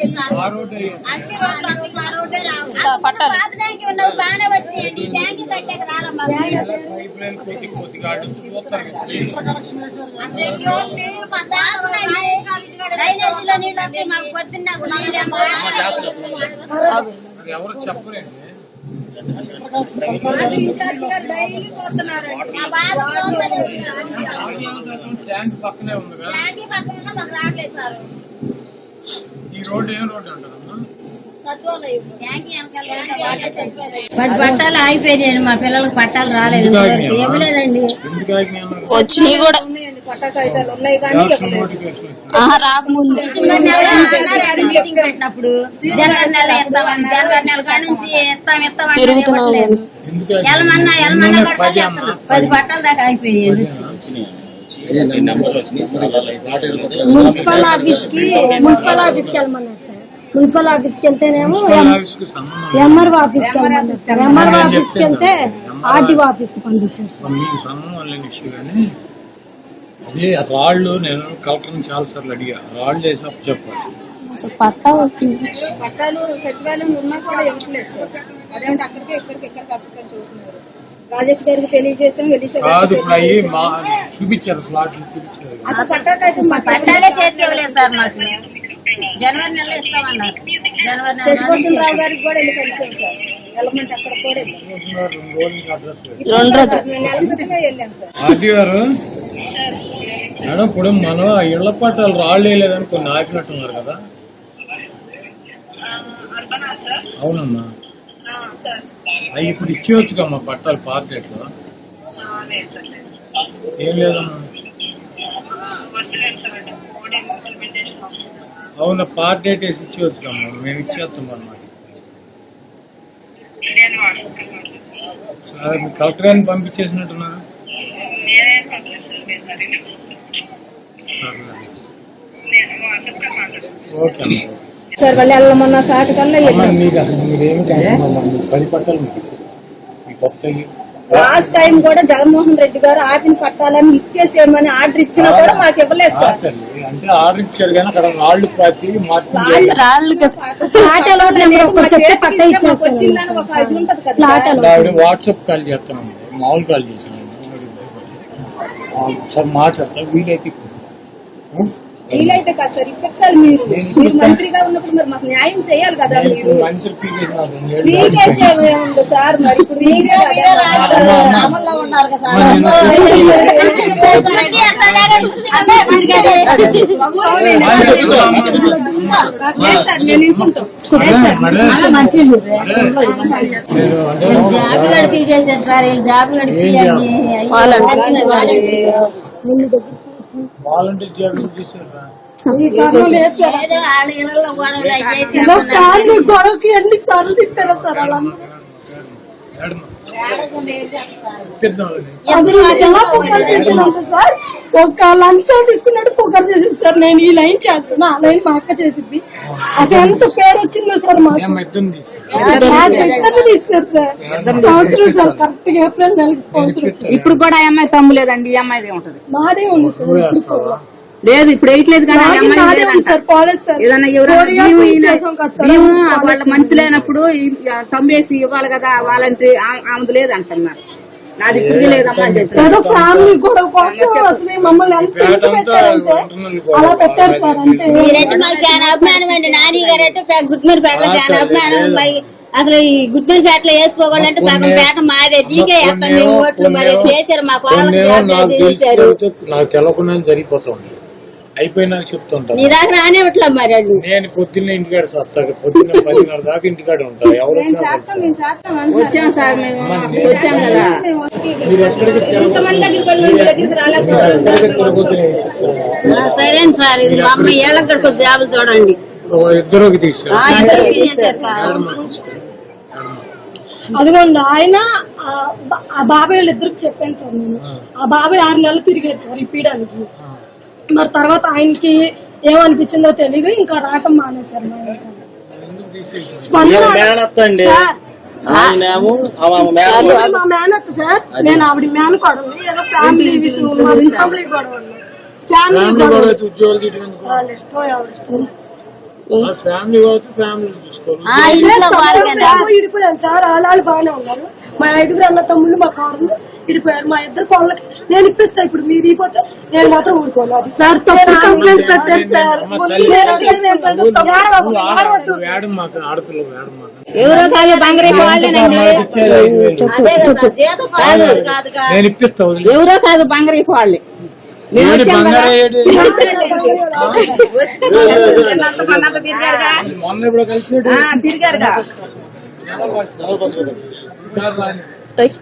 Road రావట్లేదా? ఆ, మా రోడ్డు అయ్యింది. పట్టాలి పాత ట్యాంక్ ఉన్నవి బాగానే వచ్చినాయండి ఈ ట్యాంక్ కట్టాక రాలే మాకు నీళ్ళు పొద్దున్న ఆగు. ఎవరు చెప్పరండి మా బాధ చూడలేదు. ట్యాంక్ పక్కనే ఉంది కదా ట్యాంకీ పక్కన ఉన్నా మాకు రావట్లేదు సార్ ఈ రోడ్డు ఏం రోడ్డు. పది పట్టాలు ఆగిపోయాయండి మా పిల్లలకు పట్టాలు రాలేదు. ఏమీ లేదండి? వచ్చినాయి కూడా. రాకముందు. పెట్టినప్పుడు. జనవరి నెల ఇస్తామని జనవరి నెల కాడ నుంచి ఇస్తాం? ఎలమన్నా ఎలమన్నా పది పట్టాల దాకా అయిపోయాయి మున్సిపల్ ఆఫీస్కి మున్సిపల్ ఆఫీస్కి వెళ్ళమన్నారు సార్. మున్సిపల్ ఆఫీస్కి వెళ్తేనేమో. ఎంఆర్ఓ ఆఫీస్కి వెళ్ళమన్నారు సార్. ఎంఆర్ఓ ఆఫీస్కి వెళ్తే ఆర్టీఓ ఆఫీస్కి పంపించారు అదే ఆ రాళ్ళు నేను కలెక్టర్ని చాలా సార్లు అడిగా. రాళ్ళు వేసి అప్పు చెప్పాలి? పట్టా. పట్టాలు సచివాలయం ఉన్నా కూడా ఇవ్వట్లేదు సార్. అదేమంటే అక్కడికి ఇక్కడికి అక్కడికి చూస్తున్నారు. రాజేష్ గారికి తెలియజేసాం వెలిసా కాదు ఇప్పుడు అయ్యి మా చూపించారు ప్లాట్లు చూపించారు. అసలు పట్టాకైతే మా పట్టాలే చేతికి ఇవ్వలేదు సార్ మాకు. జనవరి నెలలో ఇస్తామన్నారు. జనవరి నెల శశిభూషణ్ రావు గారికి కూడా వెళ్ళి కలిసాం సార్? వెళ్ళమంటే అక్కడ కూడా వెళ్ళాం చూస్తున్నారు రెండు రోజుల. నుంచి అడ్రస్ లేదు రెండు రోజులు. మేము నెల క్రితమే వెళ్ళాం సార్. ఆర్టీ గారు మేడం ఇప్పుడు మనం ఆ ఇళ్ళ పట్టాలు రాళ్ళు వేయలేదని కొన్ని ఆపినట్టున్నారు కదా. అవునమ్మా. అవి ఇప్పుడు ఇచ్చేయచ్చు కమ్మా పట్టాలు పార్కెట్లో ఏం లేదమ్మా? అవునా పార్ట్ డేట్ వేసి ఇచ్చేయచ్చు కమ్మా మేము ఇచ్చేస్తాం అన్నమాట. సరే మీ కలెక్టర్ గారిని పంపించేసినట్టున్నారు? ఓకే అమ్మా సార్ వాళ్ళు వెళ్ళమన్న సాటి కల్లా అమ్మా, మీకు అసలు మీరేమి టెన్షన్ అవ్వమ్మా. మీకు పది పట్టాలు మీకు మీ కొత్తవి లాస్ట్ టైం కూడా జగన్మోహన్ రెడ్డి గారు ఆపిన పట్టాలని ఇచ్చేసేయమని ఆర్డర్ ఇచ్చినా కూడా మాకు ఇవ్వలేదు సార్. అంటే ఆర్డర్ ఇచ్చారు కానీ అక్కడ రాళ్ళు పాతి వచ్చిందని ఒక ఇది ఉంటది కదా వాట్సాప్ కాల్ చేస్తున్నాం మామూలు కాల్ చేసినాను సార్ మాట్లాడతా వీలైతే. వీలైతే కాదు సార్ ఇప్పించాలి మీరు మీరు మంత్రిగా ఉన్నప్పుడు మరి మాకు న్యాయం చేయాలి కదా మీరు ఏముంది సార్ మరి ఇప్పుడు అమ్మా, లేదు సార్ నిల్చుంటాం వాలంటీర్ జాబ్ చేశారా గొడవకి ఎన్ని సార్లు తిట్టారో సార్ వాళ్ళందరూ? సార్ ఒక లంచం తీసుకున్నట్టు పొగరు చేసింది సార్. నేను ఈ లైన్ చేస్తాను ఆ లైన్ మా అక్క చేసింది అసలు ఎంత పేరు వచ్చిందో సార్ ఇద్దరిని తీశారు సార్. సంవత్సరం సార్ కరెక్ట్గా ఏప్రిల్ నెలకి సంవత్సరం. ఇప్పుడు కూడా ఆ అమ్మాయి తమ్ము లేదండి ఈ అమ్మాయిదే ఉంటది. మాదే ఉంది సార్. లేదు ఇప్పుడు వేయట్లేదు కానీ ఏదన్నా పోలేదు వాళ్ళ. మనిషి లేనప్పుడు తమ్మేసి ఇవ్వాలి కదా వాలంటరీ ఆమెది లేదంటున్నారు. నాది ఇప్పుడు లేదమ్మా అని చెప్పారు. ఏదో ఫ్యామిలీ గొడవ కోసం అసలు మమ్మల్ని పేట అంతా. అలా పెట్టారు సార్ అంటే మీరైతే మాకు చాలా అభిమానం అండి. నాని గారు అయితే గుడ్మూరి పేటలో చాలా అభిమానం. అసలు ఈ గుడ్మూరి పేటలో వేసుకోవాలంటే సగం పేట మాదే. దీకే వేస్తాం మేము ఓట్లు మరి చేశారు మా పొలం చేశారు. నాకు జరిగిపోతుంది. అయిపోయినాక చెప్తుంటాను మీ దాకా మరి వాళ్ళు. నేను పొద్దున్నే ఇంటికాడ వస్తాను పొద్దున్న పదిన్నర దాకా ఇంటికాడ ఉంటాను ఎవరు. వచ్చాం సార్ మేము. వచ్చాం కదా. మీరు ఎక్కడికి దగ్గరికి రాలేకపోతున్నాం సరే సార్ ఇది మా అమ్మ ఏళ్ళక్కడికి వచ్చి జాబులు చూడండి. ఇద్దరుకి తీసారు. అదిగోండి ఆయన ఆ బాబాయ్ వాళ్ళిద్దరికి చెప్పాను సార్ నేను. ఆ. బాబాయ్ ఆరు నెలలు తిరిగారు సార్ ఇప్పించడానికి మరి తర్వాత ఆయనకి ఏమనిపించిందో తెలియదు ఇంకా రావటం మానేశారు మా మేనత్తండి సార్ ఆవిడ నేను ఆవిడ మేనకోడలు ఏదో ఫ్యామిలీ విషయం ఫ్యామిలీ గొడవ ఫ్యామిలీ ఫ్యామిలీ గొడవ ఇష్టం ఎవరి సార్. వాళ్ళు బాగానే ఉన్నారు. మా ఐదుగురు అన్న తమ్ముళ్ళు మా కారు ఇడిపోయారు మా ఇద్దరు కోళ్ళకి నేను ఇప్పిస్తా ఇప్పుడు. మీరు ఇడిపోతే నేను మాత్రం ఊరుకోను. అది సార్ తప్పుడు కంప్లైంట్ పెట్టారు సార్. అమ్మ తల్లి. నేను అడిగేది ఏంటంటే నువ్వు stop నువ్వు చేయవద్దు, ఆడ- ఆడవద్దు. నువ్వు ఏడు మాకు ఆడపిల్ల ఏడు మాకు. ఎవరో కాదు బంగారీ వాళ్ళేనండి ఇచ్చేది ఐదు వేలు. అదే కదా జీతం కాదు కాదుగా నేను ఇప్పిస్తా వదిలే. ఎవరో కాదు బంగారీ వాళ్ళే. మొన్న ఇప్పుడు కలిసి తిరిగారుగా. సార్.